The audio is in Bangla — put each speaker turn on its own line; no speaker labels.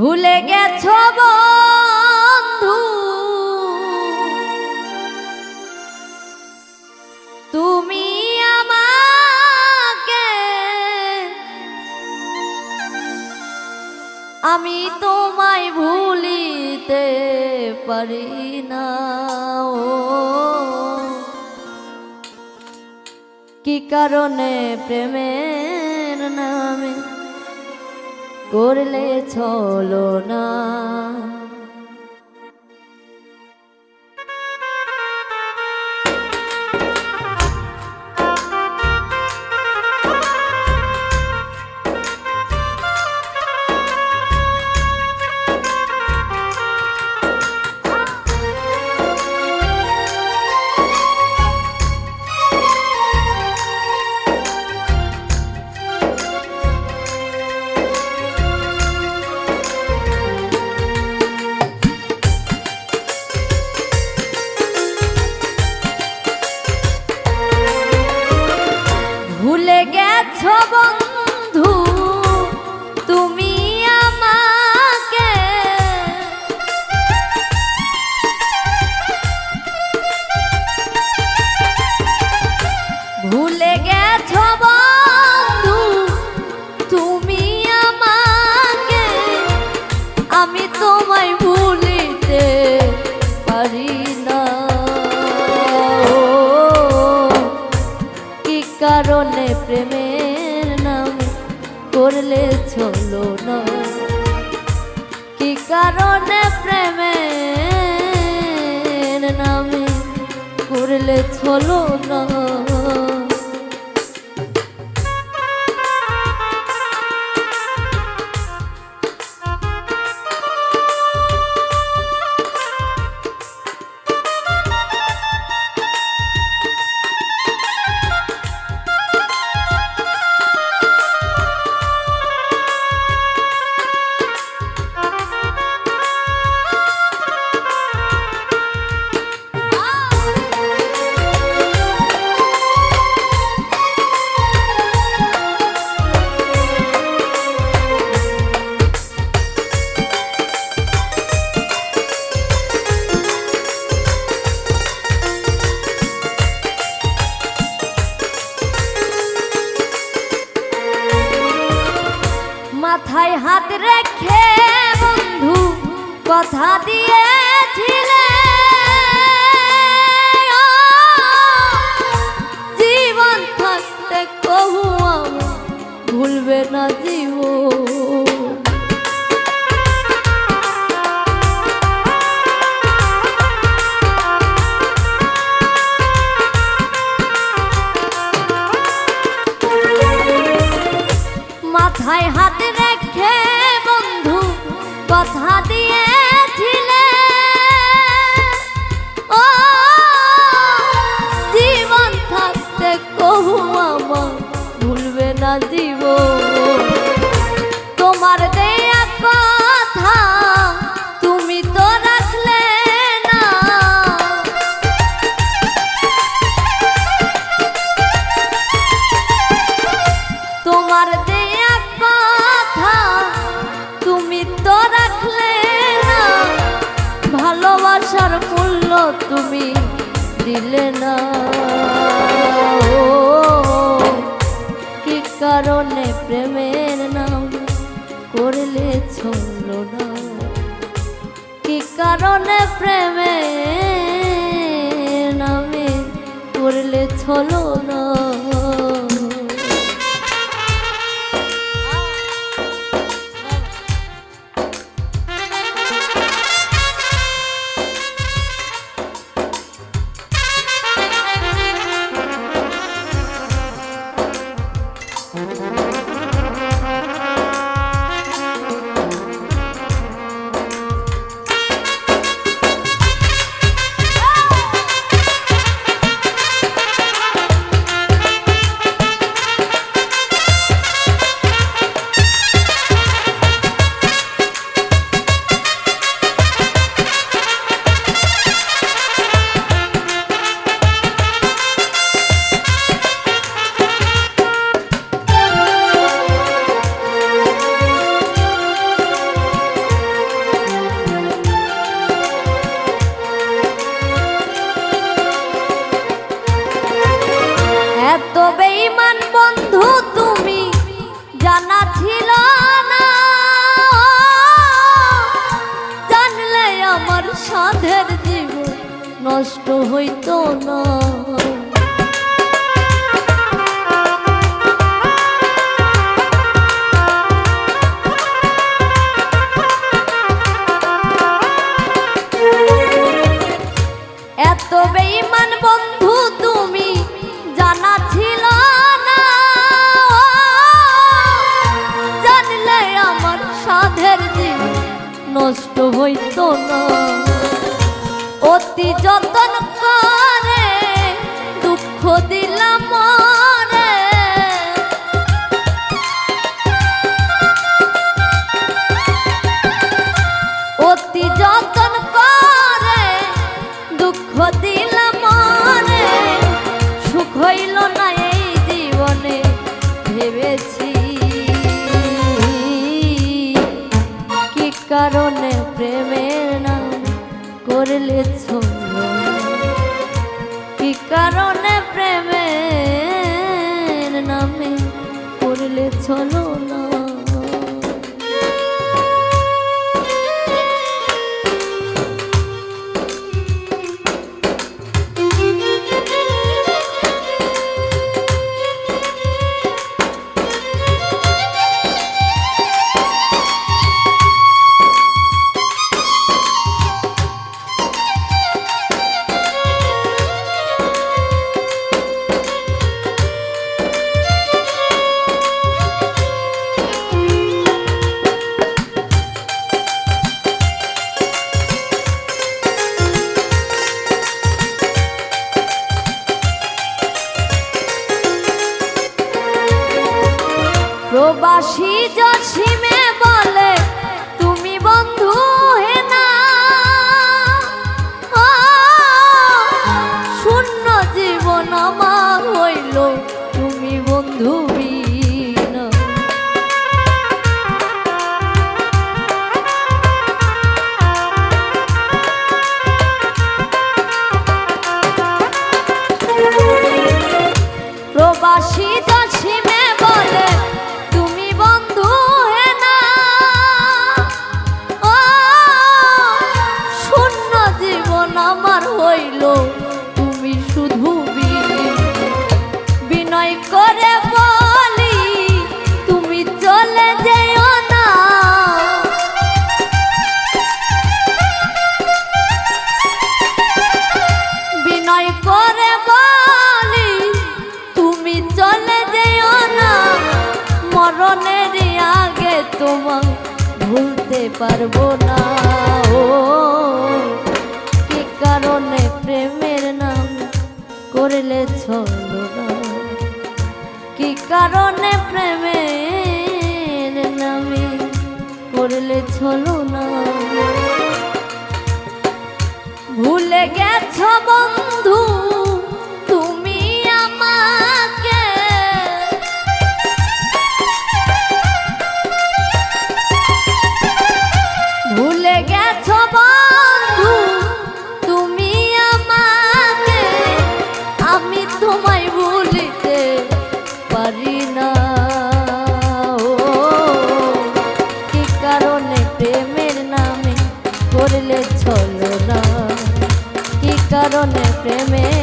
ভুলে গেছো বন্ধু? তুমি আমাকে আমি তোমায় ভুলিতে পারি না, ও। কি কারণে প্রেমের নামে করলে চলো না। কারণে প্রেমের নাম করলে চলো না। কি কারণে প্রেমের নামে করলে চলো না? মাথায় হাত রেখে বন্ধু কথা দিয়েছিলে দিলে না। ও, কি কারণে প্রেমের নাম করলে ছড়ল না? কি কারণে প্রেমের সাধের জীবন নষ্ট হইত না। কারণে প্রেমে না করলে কি কারণে প্রবাসী জসিমে রইল তুমি শুধু বিনয়। করে বলি, তুমি চলে যেও না। বিনয় করে বলি, তুমি চলে যেও না। মরণের আগে তোমার ভুলতে পারব না। ও করলে ছলো না। কি কারণে প্রেমে নামে করলে চলো না? ভুলে গেছ বন্ধু প্রেমে